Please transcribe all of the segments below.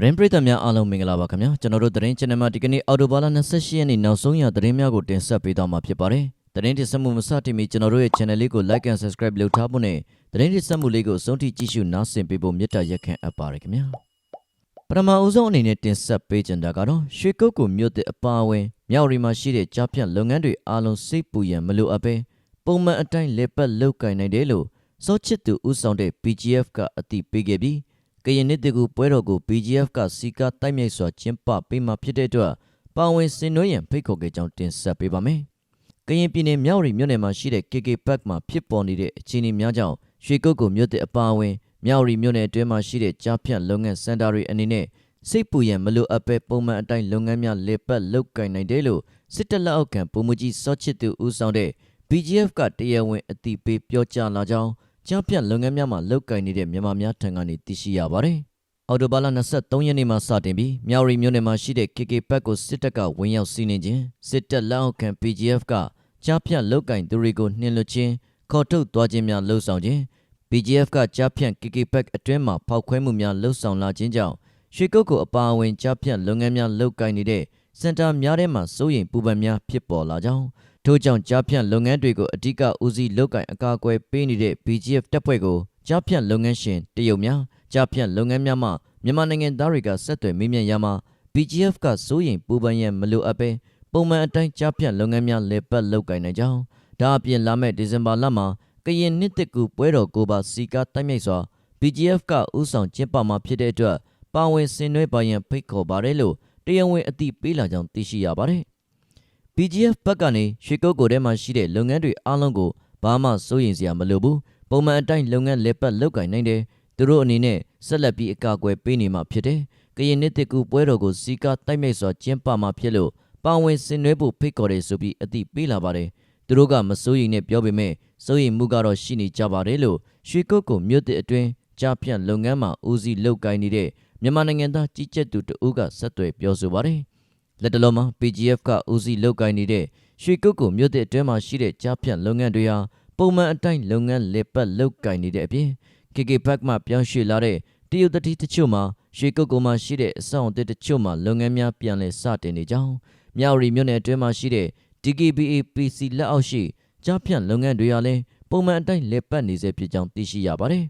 သတင်းပရိသတ်များအားလုံးမင်္ဂလာပါခင်ဗျာကျွန်တော်တို့သတင်း channel မှာဒီကနေ့အော်တိုဘာလ28ရက်နေ့နောက်ဆုံးရသတင်းများကိုတင်ဆက်ပေးသွားမှာဖြစ်ပါတယ်သတင်းတင်ဆက်မှုမစတင်မီကျွန်တော်တို့ရဲ့ channel လေးကို like and subscribe လုပ်ထားဖို့နဲ့သတင်းတင်ဆက်မှုလေးကိုအဆုံးထိကြည့်ရှုနားဆင်ပေးဖို့မေတ္တာရက်ခံအပ်ပါတယ်ခင်ဗျာပထမအဦးဆုံးအနေနဲ့တင်ဆက်ပေးချင်တာကတော့ရွှေကုတ်ကိုမြို့တဲ့အပါအဝင်မြောက်ရီမှာရှိတဲ့ကြားဖြတ်လုပ်ငန်းတွေအားလုံးစိတ်ပူရန်မလိုအပ်ပဲပုံမှန်အတိုင်းလက်ပတ်လုပ်ကင်နိုင်တယ်လို့စောချစ်သူဦးဆောင်တဲ့ PGF ကအတည်ပြုခဲ့ပြီး ကရင်နှစ်တကူပွဲတော်ကို BGF ကစီကာတိုက်မြိုက်စွာကျင်းပပေးမှဖြစ်တဲ့အတွက်ပါဝင်ဆင်နွှဲရန်ဖိတ်ခေါ်ခဲ့ကြောင်းတင်ဆက်ပေးပါမယ်။ကရင်ပြည်နယ်မြောက်ရီမြို့နယ်မှာရှိတဲ့ KK Park မှာဖြစ်ပေါ်နေတဲ့အခြေအနေများကြောင့်ရွှေကုတ်ကိုမြို့တဲ့အပါအဝင်မြောက်ရီမြို့နယ်အတွင်းမှာရှိတဲ့ကြားဖြတ်လုပ်ငန်းစင်တာတွေအနေနဲ့စိတ်ပူရန်မလိုအပ်ပဲပုံမှန်အတိုင်းလုပ်ငန်းများလေပတ်လုပ်ကိုင်နိုင်တယ်လို့စစ်တပ်လက်အောက်ခံပုံမကြီးစောချစ်သူဦးဆောင်တဲ့ BGF ကတရားဝင်အတိပေးပြောကြားလာကြောင်း ကြားဖြတ်လုပ်ငန်းများမှာလုပ်ကိုင်နေတဲ့မြန်မာများထံကနေသိရှိရပါတယ်။အော်တိုဘာလ23ရက်နေ့မှာစတင်ပြီးမြောက်ရီမြို့နယ်မှာရှိတဲ့ KK ဘက်ကိုစစ်တပ်ကဝင်ရောက်စီးနင်းခြင်းစစ်တပ်လက်အောက်ခံ PGF ကကြားဖြတ်လုပ်ကိုင်သူတွေကိုနှင်လွှတ်ခြင်းခေါ်ထုတ်သွားခြင်းများလှုံ့ဆော်ခြင်း PGF ကကြားဖြတ် KK ဘက်အတွင်းမှာဖောက်ခွဲမှုများလှုံ့ဆော်လာခြင်းကြောင့်ရွှေကုတ်ကိုအပါအဝင်ကြားဖြတ်လုပ်ငန်းများလုပ်ကိုင်နေတဲ့စင်တာများထဲမှာစိုးရိမ်ပူပန်များဖြစ်ပေါ်လာကြောင်း ထို့ကြောင့်ကြားဖြတ်လုပ်ငန်းတွေကိုအဓိကဦးစီးလုပ်ကိုင်အကာအကွယ်ပေးနေတဲ့ BGF တပ်ဖွဲ့ကိုကြားဖြတ်လုပ်ငန်းရှင်တရုတ်များကြားဖြတ်လုပ်ငန်းများမှမြန်မာနိုင်ငံသားတွေကဆက်သွယ်မေးမြန်းရမှာ BGF ကစိုးရိမ်ပူပန်ရန်မလိုအပ်ပဲပုံမှန်အတိုင်းကြားဖြတ်လုပ်ငန်းများလေပတ်လုပ်ကိုင်နိုင်ကြောင်းဒါအပြင်လာမယ့်ဒီဇင်ဘာလမှာကရင်နှစ်တကူပွဲတော်ကိုပါစီကာတိုက်မြိုက်စွာ BGF ကဥဆောင်ကျင်းပမှာဖြစ်တဲ့အတွက်ပါဝင်ဆင်နွှဲပါရန်ဖိတ်ခေါ်ပါတယ်လို့တရားဝင်အသိပေးလာကြောင်းသိရှိရပါတယ် BGF ဘက်ကနေရွှေကုတ်ကိုထဲမှာရှိတဲ့လုပ်ငန်းတွေအားလုံးကိုဘာမှစိုးရိမ်စရာမလိုဘူးပုံမှန်အတိုင်းလုပ်ငန်းလက်ပတ်လုပ်ကိုင်နိုင်တယ်သူတို့အနေနဲ့ဆက်လက်ပြီးအကာအကွယ်ပေးနေမှာဖြစ်တယ်ကရင်နှစ်တကူပွဲတော်ကိုစီကာတိုက်မိတ်စွာကျင်းပမှာဖြစ်လို့ပါဝင်ဆင်နွှဲဖို့ဖိတ်ခေါ်တယ်ဆိုပြီးအသိပေးလာပါတယ်သူတို့ကမစိုးရိမ်နဲ့ပြောပေမဲ့စိုးရိမ်မှုကတော့ရှိနေကြပါတယ်လို့ရွှေကုတ်ကိုမြို့တစ်အတွင်းကြားဖြန့်လုပ်ငန်းမှာဦးစီးလုပ်ကိုင်နေတဲ့မြန်မာနိုင်ငံသားကြီးကြပ်သူတဦးကဆက်သွယ်ပြောဆိုပါတယ် လက်တလုံးမှာ PGF ကဦးစီးလုပ်ကိုင်နေတဲ့ရွှေကုတ်ကိုမြို့တဲ့အတွင်းမှာရှိတဲ့ကြားဖြတ်လုပ်ငန်းတွေဟာပုံမှန်အတိုင်းလုပ်ငန်းလေပတ်လုပ်ကိုင်နေတဲ့အပြင် KK Park မှာပြောင်းရွှေ့လာတဲ့တရုတ်တတိတချို့မှာရွှေကုတ်ကိုမှာရှိတဲ့အဆောင့်အသစ်တချို့မှာလုပ်ငန်းများပြန်လည်စတင်နေကြောင်းမြောက်ရီမြို့နယ်အတွင်းမှာရှိတဲ့ DKBA PC လက်အောက်ရှိကြားဖြတ်လုပ်ငန်းတွေဟာလည်းပုံမှန်အတိုင်းလေပတ်နေစေဖြစ်ကြောင်းသိရှိရပါတယ်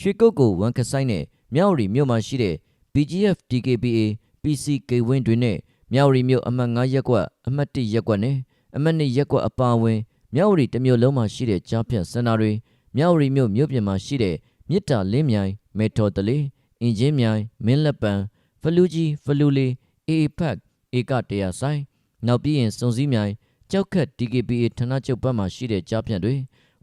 ရွှေကုတ်ကိုဝန်ခဆိုင်နဲ့မြောက်ရီမြို့မှာရှိတဲ့ BGF DKBA PCK ဝင်းတွေနဲ့ မြောက်ရီမြို့အမှတ်9ရပ်ကွက်အမှတ်1ရပ်ကွက်နဲ့အမှတ်2ရပ်ကွက်အပါအဝင်မြောက်ရီတစ်မြို့လုံးမှာရှိတဲ့ကြားဖြတ်စင်တာတွေမြောက်ရီမြို့မြို့ပြင်မှာရှိတဲ့မြစ်တာလင်းမြိုင်မေထော်တလေးအင်ဂျင်မြိုင်မင်းလက်ပံဖလူကြီးဖလူလေးအေဖက်ဧကတရာဆိုင်နောက်ပြီးရင်စုံစည်းမြိုင်ကြောက်ခက် DKBA ဌာနချုပ်ဘက်မှာရှိတဲ့ကြားဖြတ်တွေ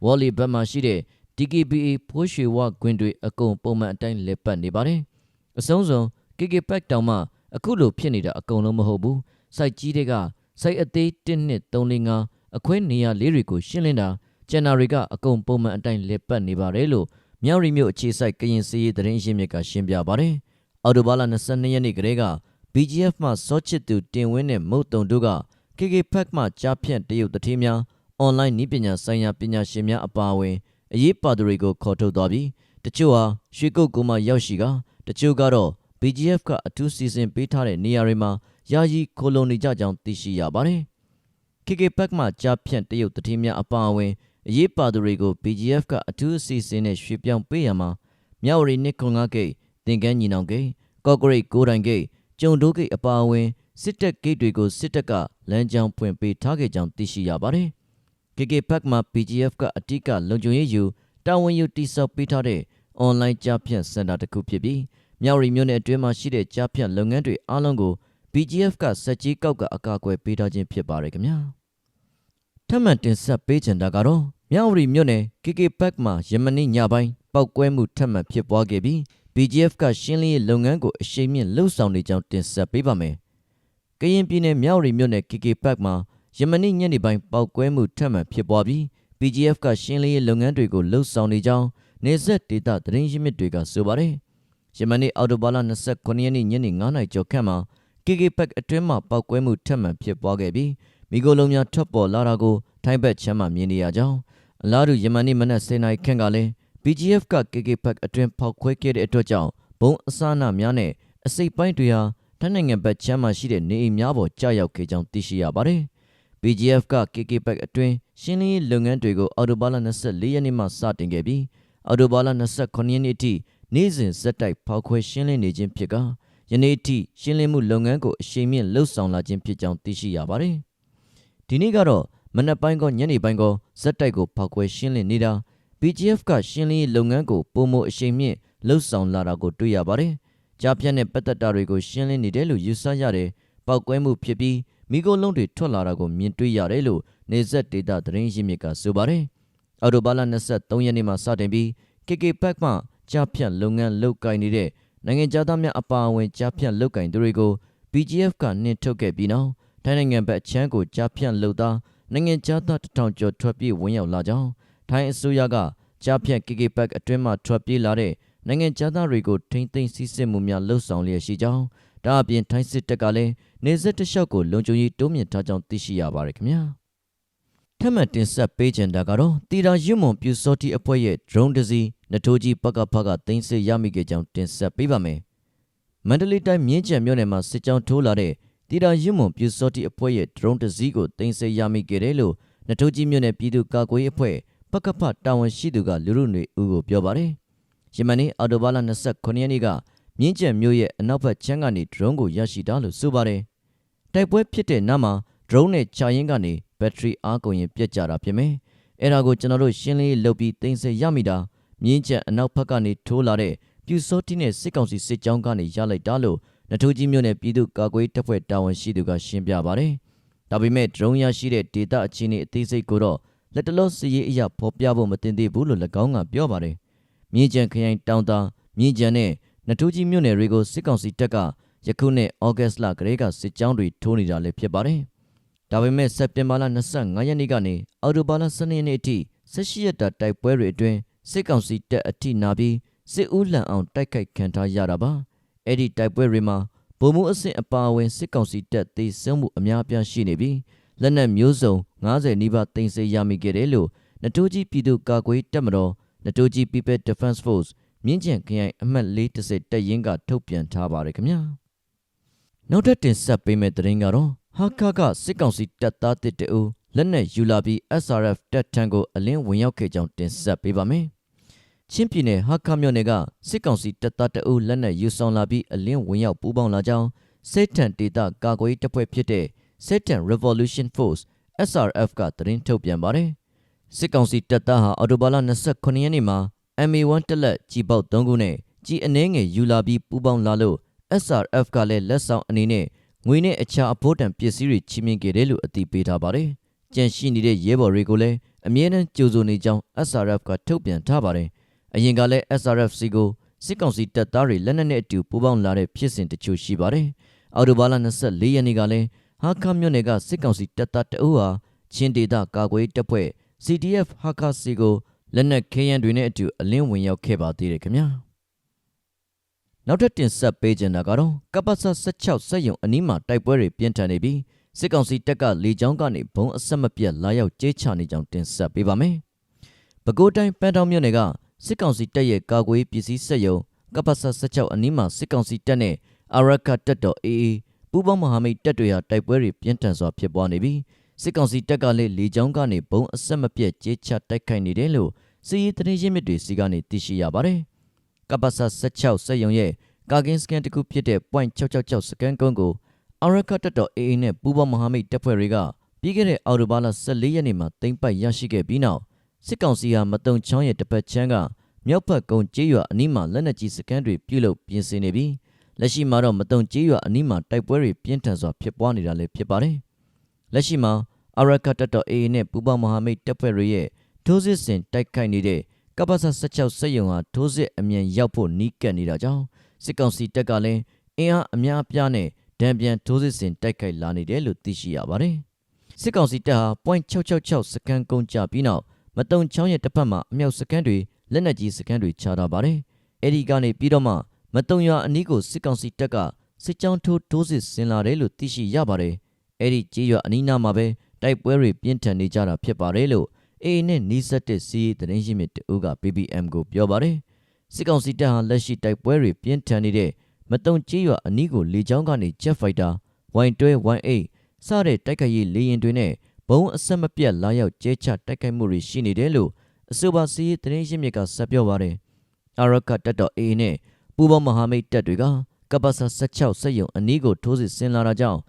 ဝေါ်လီဘက်မှာရှိတဲ့ DKBA ဖိုးရွှေဝခွင်တွေအကုန်ပုံမှန်အတိုင်းလက်ပတ်နေပါတယ်အဆုံးစွန် KK Pack တောင်မှ အခုလိုဖြစ်နေတာအကုန်လုံးမဟုတ်ဘူးစိုက်ကြီးတွေကစိုက်အသေး1နှစ်345အခွင့်နေရလေးတွေကိုရှင်းလင်းတာကျန်နာတွေကအကုန်ပုံမှန်အတိုင်းလက်ပတ်နေပါတယ်လို့မြောက်ရီမြို့အခြေစိုက်ကရင်စီရေးသတင်းရင်းမြစ်ကရှင်းပြပါတယ်အော်တိုဘာလ22ရက်နေ့ကတည်းက BGF မှစောချစ်သူတင်ဝင်းနဲ့မုတ်တုံတို့က KK Pack မှကြားဖြန့်တရုတ်တတိများအွန်လိုင်းနည်းပညာဆိုင်ရာပညာရှင်များအပါအဝင်အရေးပါသူတွေကိုခေါ်ထုတ်သွားပြီးတချို့ဟာရွှေကုတ်ကူမှရောက်ရှိကတချို့ကတော့ BGF ကအထူးစီစဉ်ပေးထားတဲ့နေရာတွေမှာယာယီခိုလုံနေကြကြောင်းသိရှိရပါတယ်။ KK Pack မှာကြားဖြန့်တရုတ်တတိများအပါအဝင်အရေးပါသူတွေကို BGF ကအထူးအစီအစဉ်နဲ့ရွှေ့ပြောင်းပေးရမှာမြောက်ရီနစ်ခွန်ငါဂိတ်တင်ကန်းညီနောင်ဂိတ်ကော့ဂရိတ်ကိုတိုင်ဂိတ်ကျုံတိုးဂိတ်အပါအဝင်စစ်တပ်ဂိတ်တွေကိုစစ်တပ်ကလမ်းကြောင်းဖွင့်ပေးထားခဲ့ကြောင်းသိရှိရပါတယ်။ KK Pack မှာ BGF ကအတိကလုံခြုံရေးယူတာဝန်ယူတိစောက်ပေးထားတဲ့အွန်လိုင်းကြားဖြန့်စင်တာတစ်ခုဖြစ်ပြီး မြောက်ရီမြို့နယ်အတွင်းမှာရှိတဲ့ကြားဖြတ်လုပ်ငန်းတွေအားလုံးကို BGF ကစက်ကြီးကောက်ကအကာအကွယ်ပေးထားခြင်းဖြစ်ပါတယ်ခင်ဗျာထပ်မံတင်ဆက်ပေးချင်တာကတော့မြောက်ရီမြို့နယ် KK Park မှာယမနေ့ညပိုင်းပောက်ကွဲမှုထပ်မံဖြစ်ပွားခဲ့ပြီး BGF ကရှင်းလင်းရေးလုပ်ငန်းကိုအရှိန်မြင့်လှုပ်ဆောင်နေကြောင်းတင်ဆက်ပေးပါမယ်ကရင်ပြည်နယ်မြောက်ရီမြို့နယ် KK Park မှာယမနေ့ညနေပိုင်းပောက်ကွဲမှုထပ်မံဖြစ်ပွားပြီး BGF ကရှင်းလင်းရေးလုပ်ငန်းတွေကိုလှုပ်ဆောင်နေကြောင်းနေဆက်ဒေတာသတင်းရင်းမြစ်တွေကဆိုပါတယ် ယမနေ့အော်တိုဘာလ29ရက်နေ့ညနေ9:00နာရီကျော်ခန့်မှာ KK Park အတွင်းမှာပောက်ကွဲမှုထပ်မံဖြစ်ပွားခဲ့ပြီးမိโกလုံးများထွက်ပေါ်လာတာကိုထိုင်းဘက်ချမ်းမှမြင်နေရကြောင်းအလားတူယမနေ့မနက်10:00နာရီခန့်ကလည်း BGF က KK Park အတွင်းဖောက်ခွဲခဲ့တဲ့အတွက်ကြောင့်ဘုံအစအနများနဲ့အစိပ်ပိုင်းတွေဟာထိုင်းနိုင်ငံဘက်ချမ်းမှာရှိတဲ့နေအိမ်များပေါ်ကျရောက်ခဲ့ကြောင်းသိရှိရပါတယ်။ BGF က KK Pack အတွင်းရှင်းလင်းရေးလုပ်ငန်းတွေကိုအော်တိုဘာလ24ရက်နေ့မှစတင်ခဲ့ပြီးအော်တိုဘာလ29ရက်နေ့အထိ နေ့စဉ်ဇက်တိုက်ဖောက်ခွဲရှင်းလင်းနေခြင်းဖြစ်ကယနေ့အထိရှင်းလင်းမှုလုပ်ငန်းကိုအရှိန်မြင့်လှုပ်ဆောင်လာခြင်းဖြစ်ကြောင်းသိရှိရပါတယ်။ဒီနေ့ကတော့မနက်ပိုင်းကညနေပိုင်းကဇက်တိုက်ကိုဖောက်ခွဲရှင်းလင်းနေတာ BGF ကရှင်းလင်းရေးလုပ်ငန်းကိုပုံမအရှိန်မြင့်လှုပ်ဆောင်လာတာကိုတွေ့ရပါတယ်။ကြားပြတ်တဲ့ပတ်သက်တာတွေကိုရှင်းလင်းနေတယ်လို့ယူဆရတဲ့ပောက်ကွဲမှုဖြစ်ပြီးမိโกလုံးတွေထွက်လာတာကိုမြင်တွေ့ရတယ်လို့နေဆက်ဒေတာသတင်းရင်းမြစ်ကဆိုပါတယ်။အော်တိုဘာလ23ရက်နေ့မှာစတင်ပြီး KK Pack မှ ကြားဖြတ်လုပ်ငန်းလုပ်ကိုင်နေတဲ့နိုင်ငံသားများအပါအဝင်ကြားဖြတ်လုပ်ကိုင်သူတွေကို BGF ကနှင်ထုတ်ခဲ့ပြီးနောက်ထိုင်းနိုင်ငံဘက်ချမ်းကိုကြားဖြတ်လုပ်သားနိုင်ငံသားတထောင်ကျော်ထွက်ပြေးဝင်ရောက်လာကြောင်းထိုင်းအစိုးရကကြားဖြတ် KK Pack အတွင်းမှထွက်ပြေးလာတဲ့နိုင်ငံသားတွေကိုထိမ့်သိမ်းစစ်ဆေးမှုများလှုပ်ဆောင်လျက်ရှိကြောင်းဒါအပြင်ထိုင်းစစ်တပ်ကလည်းနေဆက်တလျှောက်ကိုလုံခြုံရေးတိုးမြင့်ထားကြောင်းသိရှိရပါတယ်ခင်ဗျာထပ်မံတင်ဆက်ပေးချင်တာကတော့တီတာရွမွန်ပြူစောတိအဖွဲ့ရဲ့ drone တစ်စီး နထိုးကြီးပကဖကသိမ်းဆည်းရမိခဲ့ကြောင်းတင်ဆက်ပေးပါမယ်မန္တလေးတိုင်းမြင်းကျန်မြို့နယ်မှာစစ်ကြောင်းထိုးလာတဲ့တီတာရွမွန်ပြူစောတိအဖွဲ့ရဲ့ drone တစ်စီးကိုသိမ်းဆည်းရမိခဲ့တယ်လို့နထိုးကြီးမြို့နယ်ပြည်သူ့ကာကွယ်ရေးအဖွဲ့ပကဖတာဝန်ရှိသူကလူလူနေဦးကိုပြောပါတယ်ယမန်နေ့အော်တိုဘာလ29ရက်နေ့ကမြင်းကျန်မြို့ရဲ့အနောက်ဘက်ချမ်းကနေ drone ကိုရရှိတာလို့ဆိုပါတယ်တိုက်ပွဲဖြစ်တဲ့နောက်မှာ drone နဲ့ချရင်ကနေဘက်ထရီအားကုန်ရင်ပြတ်ကျတာဖြစ်မယ်အဲ့ဒါကိုကျွန်တော်တို့ရှင်းလင်းရေးလုပ်ပြီးတင်ဆက်ရမိတာ မြင်းကျန်အနောက်ဘက်ကနေထိုးလာတဲ့ပြူစောတိနဲ့စစ်ကောင်စီစစ်ကြောင်းကနေရလိုက်တာလို့နထိုးကြီးမြို့နယ်ပြည်သူ့ကာကွယ်တပ်ဖွဲ့တာဝန်ရှိသူကရှင်းပြပါတယ်ဒါပေမဲ့ drone ရရှိတဲ့ဒေတာအခြေအနေအသေးစိတ်ကိုတော့လက်တလောစည်ရေးအရာဖော်ပြဖို့မတင်သေးဘူးလို့၎င်းကပြောပါတယ်မြင်းကျန်ခရိုင်တောင်တာမြင်းကျန်နဲ့နထိုးကြီးမြို့နယ်တွေကိုစစ်ကောင်စီတပ်ကယခုနှစ်ဩဂတ်စ်လကလေးကစစ်ကြောင်းတွေထိုးနေတာလည်းဖြစ်ပါတယ်။ဒါပေမဲ့စက်တင်ဘာလ25ရက်နေ့ကနေအောက်တိုဘာလ12ရက်နေ့အထိ18ရက်တာတိုက်ပွဲတွေအတွင်း စစ်ကောင်စီတပ်အထိနာပြီးစစ်ဦးလံအောင်တိုက်ခိုက်ခံထားရတာပါ။အဲ့ဒီတိုက်ပွဲတွေမှာဗိုလ်မှူးအဆင့်အပါအဝင်စစ်ကောင်စီတပ်သေဆုံးမှုအများအပြားရှိနေပြီးလက်နက်မျိုးစုံ90နီးပါးတင်ဆက်ရမိခဲ့တယ်လို့နတိုးကြီးပြည်သူ့ကာကွယ်တပ်မတော်နတိုးကြီး People Defense Force မြင်းကျန်ခရိုင်အမှတ်430တပ်ရင်းကထုတ်ပြန်ထားပါတယ်ခင်ဗျာနောက်ထပ်တင်ဆက်ပေးမယ့်သတင်းကတော့ဟာကာကစစ်ကောင်စီတပ်သားတစ်တူ လက်နက်ယူလာပြီး SRF တပ်ထံကိုအလင်းဝင်ရောက်ခဲ့ကြောင်းတင်ဆက်ပေးပါမယ်ချင်းပြည်နယ်ဟာကာမြို့နယ်ကစစ်ကောင်စီတပ်သားတအုပ်လက်နက်ယူဆောင်လာပြီးအလင်းဝင်ရောက်ပူးပေါင်းလာကြောင်းစစ်တန်ဒေတာကာကွယ်တပ်ဖွဲ့ဖြစ်တဲ့ Satan Revolution Force SRF ကသတင်းထုတ်ပြန်ပါတယ်စစ်ကောင်စီတပ်သားဟာအော်တိုဘာလ29ရက်နေ့မှာ MA1 တက်လက်ကြီးပေါက်3ခုနဲ့ကြီးအနှဲငယ်ယူလာပြီးပူးပေါင်းလာလို့ SRF ကလည်းလက်ဆောင်အနေနဲ့ငွေနဲ့အခြားအဖို့တန်ပစ္စည်းတွေချီးမြှင့်ခဲ့တယ်လို့အသိပေးထားပါတယ်။ ကြန့်ရှိနေတဲ့ရဲဘော်တွေကိုလည်းအမြဲတမ်းကြိုဆိုနေကြောင်း SRF ကထုတ်ပြန်ထားပါတယ်။အရင်ကလည်း SRF စီကိုစစ်ကောင်စီတပ်သားတွေလက်နက်နဲ့အတူပူးပေါင်းလာတဲ့ဖြစ်စဉ်တချို့ရှိပါတယ်။အော်တိုဘာလ24ရက်နေ့ကလည်းဟာခမ်မြို့နယ်ကစစ်ကောင်စီတပ်သားတအုပ်ဟာချင်းဒေသကာကွယ်တပ်ဖွဲ့ CDF ဟာခါစီကိုလက်နက်ခဲယမ်းတွေနဲ့အတူအလင်းဝင်ရောက်ခဲ့ပါသေးတယ်ခင်ဗျာနောက်ထပ်တင်ဆက်ပေးချင်တာကတော့ကပ္ပစ16စက်ယုံအနီးမှာတိုက်ပွဲတွေပြင်းထန်နေပြီး စစ်ကောင်စီတပ်ကလေကြောင်းကနေဘုံအဆက်မပြတ်လာရောက်ကြေးချနေကြောင်းတင်ဆက်ပေးပါမယ်ပဲခူးတိုင်းပန်းတောင်မြို့နယ်ကစစ်ကောင်စီတပ်ရဲ့ကာကွယ်ပစ္စည်းစက်ယုံကပ္ပစ16အနီးမှာစစ်ကောင်စီတပ်နဲ့အာရခတပ်တော် AA ပူးပေါင်းမဟာမိတ်တပ်တွေဟာတိုက်ပွဲတွေပြင်းထန်စွာဖြစ်ပွားနေပြီးစစ်ကောင်စီတပ်ကလည်းလေကြောင်းကနေဘုံအဆက်မပြတ်ကြေးချတိုက်ခိုက်နေတယ်လို့စီးရီးသတင်းရင်းမြစ်တွေစီကနေသိရှိရပါတယ်။ကပ္ပဆ16စက်ယုံရဲ့ကာကင်းစကန်တစ်ခုဖြစ်တဲ့ .666 စကန်ကုန်းကို အရကတ်တော် AA နဲ့ပူးပေါင်းမဟာမိတ်တပ်ဖွဲ့တွေကပြီးခဲ့တဲ့အော်တိုဘာလ14ရက်နေ့မှာတင်ပိုက်ရရှိခဲ့ပြီးနောက်စစ်ကောင်စီဟာမတုံချောင်းရဲ့တစ်ပတ်ချမ်းကမြောက်ဘက်ကုန်းကျေးရွာအနီးမှာလက်နက်ကြီးစကန်တွေပြုလုပ်ပြင်ဆင်နေပြီးလက်ရှိမှာတော့မတုံကျေးရွာအနီးမှာတိုက်ပွဲတွေပြင်းထန်စွာဖြစ်ပွားနေတာလည်းဖြစ်ပါတယ်။လက်ရှိမှာအရကတ်တော် AA နဲ့ပူးပေါင်းမဟာမိတ်တပ်ဖွဲ့တွေရဲ့ထိုးစစ်ဆင်တိုက်ခိုက်နေတဲ့ကပ္ပစ16စက်ယုံဟာထိုးစစ်အမြန်ရောက်ဖို့နီးကပ်နေတာကြောင့်စစ်ကောင်စီတပ်ကလည်းအင်အားအများအပြားနဲ့ ဒံပြန်ထိုးစစ်ဆင်တိုက်ခိုက်လာနေတယ်လို့သိရှိရပါတယ်။စစ်ကောင်စီတပ်ဟာ .666 စကန်ကုန်ကြပြီးနောက်မတုံချောင်းရဲ့တစ်ဖက်မှာအမြောက်စကန်တွေလက်နက်ကြီးစကန်တွေချထားပါတယ်။အဲဒီကနေပြီးတော့မှမတုံရွာအနီးကိုစစ်ကောင်စီတပ်ကစစ်ကြောင်းထိုးထိုးစစ်ဆင်လာတယ်လို့သိရှိရပါတယ်။အဲဒီကြေးရွာအနီးနားမှာပဲတိုက်ပွဲတွေပြင်းထန်နေကြတာဖြစ်ပါတယ်လို့အေနဲ့နီးစပ်တဲ့စီးသတင်းရင်းမြစ်တအုပ်က BBM ကိုပြောပါတယ်စစ်ကောင်စီတပ်ဟာလက်ရှိတိုက်ပွဲတွေပြင်းထန်နေတဲ့ မမတုံကြေးရွာအနီးကိုလေကြောင်းကနေ Jet Fighter Y12 Y8 စတဲ့တိုက်ခိုက်ရေးလေယာဉ်တွေနဲ့ဘုံအဆက်မပြတ်လာရောက်ကျဲချတိုက်ခိုက်မှုတွေရှိနေတယ်လို့အဆိုပါစီးရီးသတင်းရင်းမြစ်ကဆက်ပြောပါတယ်။အာရကတပ်တော် AA နဲ့ပူးပေါင်းမဟာမိတ်တပ်တွေကကပ္ပဆာ16စက်ရုံအနီးကိုထိုးစစ်ဆင်လာတာကြောင့်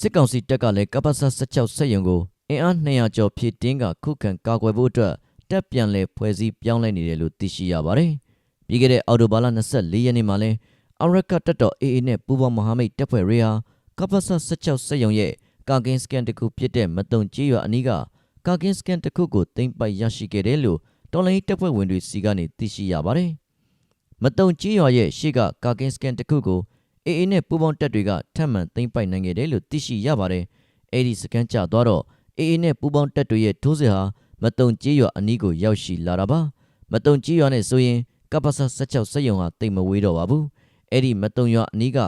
စစ်ကောင်စီတပ်ကလည်းကပ္ပဆာ16စက်ရုံကိုအင်အား200ကျော်ဖြည့်တင်းကခုခံကာကွယ်ဖို့အတွက်တပ်ပြန်လည်ဖွဲ့စည်းပြောင်းလဲနေတယ်လို့သိရှိရပါတယ်။ပြီးခဲ့တဲ့အော်တိုဘာလ24ရက်နေ့မှာလဲ အာရကတပ်တော် AA နဲ့ပူးပေါင်းမဟာမိတ်တပ်ဖွဲ့တွေဟာကပ္ပဆာ16စက်ရုံရဲ့ကာကင်းစကန်တစ်ခုဖြစ်တဲ့မတုံကြီးရွာအနီးကကာကင်းစကန်တစ်ခုကိုတင်ပိုက်ရရှိခဲ့တယ်လို့တော်လိုင်းတပ်ဖွဲ့ဝင်တွေစီကနေသိရှိရပါတယ်။မတုံကြီးရွာရဲ့ရှေ့ကကာကင်းစကန်တစ်ခုကို AA နဲ့ပူးပေါင်းတပ်တွေကထပ်မံသိမ်းပိုက်နိုင်ခဲ့တယ်လို့သိရှိရပါတယ်။အဲဒီစကန်ကျသွားတော့ AA နဲ့ပူးပေါင်းတပ်တွေရဲ့ထိုးစစ်ဟာမတုံကြီးရွာအနီးကိုရောက်ရှိလာတာပါ။မတုံကြီးရွာနဲ့ဆိုရင်ကပ္ပဆာ16စက်ရုံဟာတိတ်မဝေးတော့ပါဘူး။ အဲ့ဒီမတုံရွာအနီးက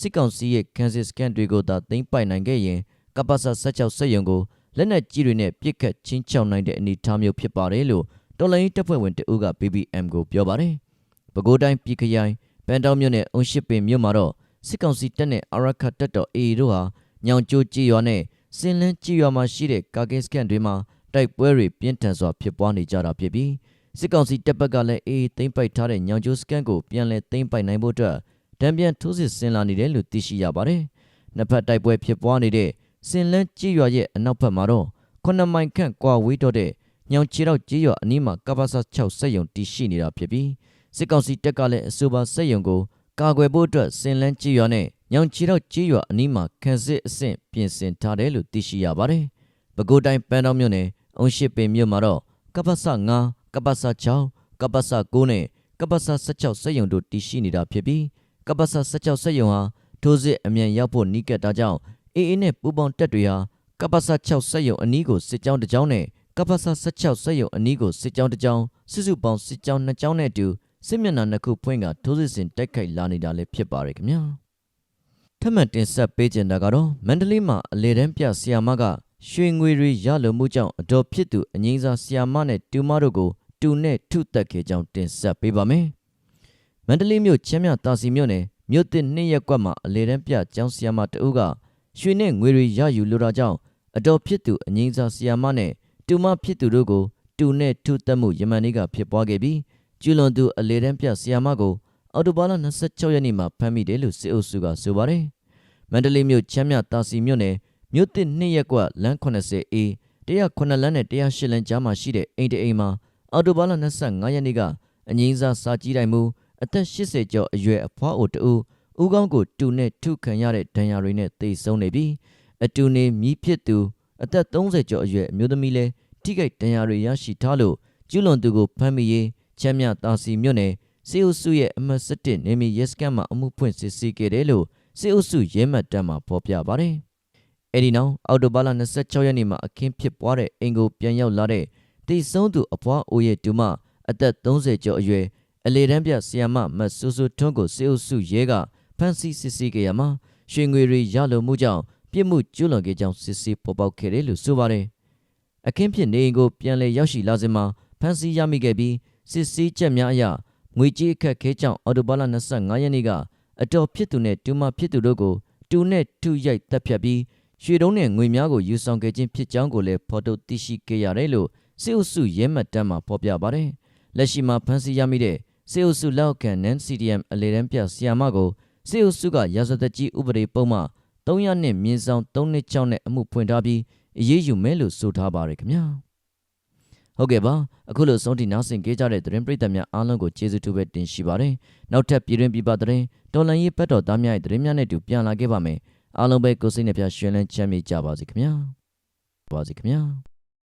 စစ်ကောင်စီရဲ့ကန်စစ်စကန်တွေကိုသာသိမ်းပိုက်နိုင်ခဲ့ရင်ကပ္ပဆာ16စက်ရုံကိုလက်နက်ကြီးတွေနဲ့ပစ်ခတ်ချင်းချောက်နိုင်တဲ့အနေအထားမျိုးဖြစ်ပါတယ်လို့တော်လိုင်းတပ်ဖွဲ့ဝင်တအုပ်က BBM ကိုပြောပါတယ်။ပဲခူးတိုင်းပြည်ခရိုင်ပန်တောင်းမြို့နယ်အုံရှိပင်မြို့မှာတော့စစ်ကောင်စီတပ်နဲ့အာရခတ်တပ်တော် AA တို့ဟာညောင်ကျိုးကြီးရွာနဲ့စင်လန်းကြီးရွာမှာရှိတဲ့ကာကင်းစကန်တွေမှာတိုက်ပွဲတွေပြင်းထန်စွာဖြစ်ပွားနေကြတာဖြစ်ပြီး စစ်ကောင်စီတပ်ဘက်ကလည်း AA သိမ်းပိုက်ထားတဲ့ညောင်ကျိုးစကန်ကိုပြန်လည်သိမ်းပိုက်နိုင်ဖို့အတွက်တံပြန်ထိုးစစ်ဆင်လာနေတယ်လို့သိရှိရပါတယ်။နှစ်ဖက်တိုက်ပွဲဖြစ်ပွားနေတဲ့စင်လန်းကြီးရွာရဲ့အနောက်ဘက်မှာတော့9မိုင်ခန့်ကွာဝေးတော့တဲ့ညောင်ချီတော့ကြီးရွာအနီးမှာကပ္ပဆာ6စက်ယုံတည်ရှိနေတာဖြစ်ပြီးစစ်ကောင်စီတပ်ကလည်းအဆိုပါစက်ယုံကိုကာကွယ်ဖို့အတွက်စင်လန်းကြီးရွာနဲ့ညောင်ချီတော့ကြီးရွာအနီးမှာခန်းစစ်အဆင့်ပြင်ဆင်ထားတယ်လို့သိရှိရပါတယ်။ပဲခူးတိုင်းပန်းတောင်းမြို့နယ်အုံရှိပင်မြို့မှာတော့ကပ္ပဆာ9 ကပ္ပဆာ6ကပ္ပဆာ9နဲ့ကပ္ပဆာ16စက်ယုံတို့တည်ရှိနေတာဖြစ်ပြီးကပ္ပဆာ16စက်ယုံဟာထိုးစစ်အမြန်ရောက်ဖို့နီးကပ်တာကြောင့်အေအေနဲ့ပူပေါင်းတပ်တွေဟာကပ္ပဆာ6စက်ရုံအနီးကိုစစ်ကြောင်းတစ်ကြောင်းနဲ့ကပ္ပဆာ16စက်ရုံအနီးကိုစစ်ကြောင်းတစ်ကြောင်းစစ်စုပေါင်းစစ်ကြောင်းနှစ်ကြောင်းနဲ့အတူစစ်မျက်နှာနှစ်ခုဖွင့်ကထိုးစစ်ဆင်တိုက်ခိုက်လာနေတာလည်းဖြစ်ပါရခင်ဗျာထပ်မံတင်ဆက်ပေးကြတာကတော့မန္တလေးမှာအလေတန်းပြဆီယာမကရွှေငွေတွေရလိုမှုကြောင့်အတော်ဖြစ်သူအငိမ့်စာဆီယာမနဲ့တူမတို့ကို တူနဲ့ထုတက်ခဲ့ကြောင်းတင်ဆက်ပေးပါမယ်မန္တလေးမြို့ချင်းမြတာစီမြို့နယ်မြို့တစ်နှစ်ရက်ကွက်မှာအလေတန်းပြကျောင်းဆီယာမတအုပ်ကရွှေနဲ့ငွေတွေရယူလိုတာကြောင့်အတော်ဖြစ်သူအငိမ့်စာဆီယာမနဲ့တူမဖြစ်သူတို့ကိုတူနဲ့ထုတက်မှုယမန်နေ့ကဖြစ်ပွားခဲ့ပြီးကျူလွန်သူအလေတန်းပြဆီယာမကိုအော်တိုဘာလ26ရက်နေ့မှာဖမ်းမိတယ်လို့စစ်အုပ်စုကဆိုပါတယ်။မန္တလေးမြို့ချမ်းမြတာစီမြို့နယ်မြို့တစ်နှစ်ရက်ကွက်လမ်း 80A 109လမ်းနဲ့108လမ်းကြားမှာရှိတဲ့အိမ်တအိမ်မှာ အော်တိုဘာလ25ရက်နေ့ကအငိမ့်စာစာကြည့်တိုင်မှုအသက်80ကျော်အရွယ်အဖွားအိုတူဦးကောင်းကိုတူနဲ့ထုခံရတဲ့ဒဏ်ရာတွေနဲ့သေဆုံးနေပြီးအတူနေမြည်ဖြစ်သူအသက်30ကျော်အရွယ်အမျိုးသမီးလည်းထိခိုက်ဒဏ်ရာတွေရရှိထားလို့ကျူးလွန်သူကိုဖမ်းမိရေးချမ်းမြတာစီမြို့နယ်စေအုပ်စုရဲ့အမှတ်7နေမီရဲစခန်းမှာအမှုဖွင့်စစ်ဆေးခဲ့တယ်လို့စေအုပ်စုရဲမှတ်တမ်းမှာဖော်ပြပါတယ်။အဲဒီနောက်အော်တိုဘာလ26ရက်နေ့မှာအခင်းဖြစ်ပွားတဲ့အင်ကိုပြန်ရောက်လာတဲ့ တိဆုံးသူအဖွားအိုရဲ့တူမအသက်30ကျော်အရွယ်အလေတန်းပြဆီယမမတ်ဆူဆူထွန်းကိုစေအုပ်စုရဲကဖမ်းဆီးစစ်ဆေးခဲ့ရမှာရွှေငွေတွေရလိုမှုကြောင့်ပြစ်မှုကျူးလွန်ခဲ့ကြောင်းစစ်ဆေးပေါ်ပေါက်ခဲ့တယ်လို့ဆိုပါတယ်။အခင်းဖြစ်နေအိမ်ကိုပြန်လည်ရောက်ရှိလာစဉ်မှာဖမ်းဆီးရမိခဲ့ပြီးစစ်ဆေးချက်များအရငွေကြေးအခက်ခဲကြောင့်အော်တိုဘာလ25ရက်နေ့ကအတော်ဖြစ်သူနဲ့တူမဖြစ်သူတို့ကိုတူနဲ့ထုရိုက်တပ်ဖြတ်ပြီးရွှေတုံးနဲ့ငွေများကိုယူဆောင်ခဲ့ခြင်းဖြစ်ကြောင်းကိုလည်းဖော်ထုတ်သိရှိခဲ့ရတယ်လို့ စစ်အုပ်စုရဲမှတ်တမ်းမှာဖော်ပြပါတယ်။လက်ရှိမှာဖမ်းဆီးရမိတဲ့စစ်အုပ်စုလက်အောက်ခံ NAN CDM အလေတန်းပြဆီယာမကိုစစ်အုပ်စုကရာဇသက်ကြီးဥပဒေပုံမှ300နှစ်မြင်းဆောင်3နှစ်ချောင်းနဲ့အမှုဖွင့်ထားပြီးအရေးယူမယ်လို့ဆိုထားပါတယ်ခင်ဗျာဟုတ်ကဲ့ပါအခုလိုဆုံးထိနားဆင်ကြကြတဲ့သတင်းပရိသတ်များအားလုံးကိုကျေးဇူးတူပဲတင်ရှိပါတယ်နောက်ထပ်ပြည်တွင်းပြည်ပသတင်းတော်လန်ရေးပတ်တော်သားများရဲ့သတင်းများနဲ့တူပြန်လာခဲ့ပါမယ်အားလုံးပဲကိုစိတ်နှပြရှင်လန်းချမ်းမြေ့ကြပါစေခင်ဗျာပါစေခင်ဗျာ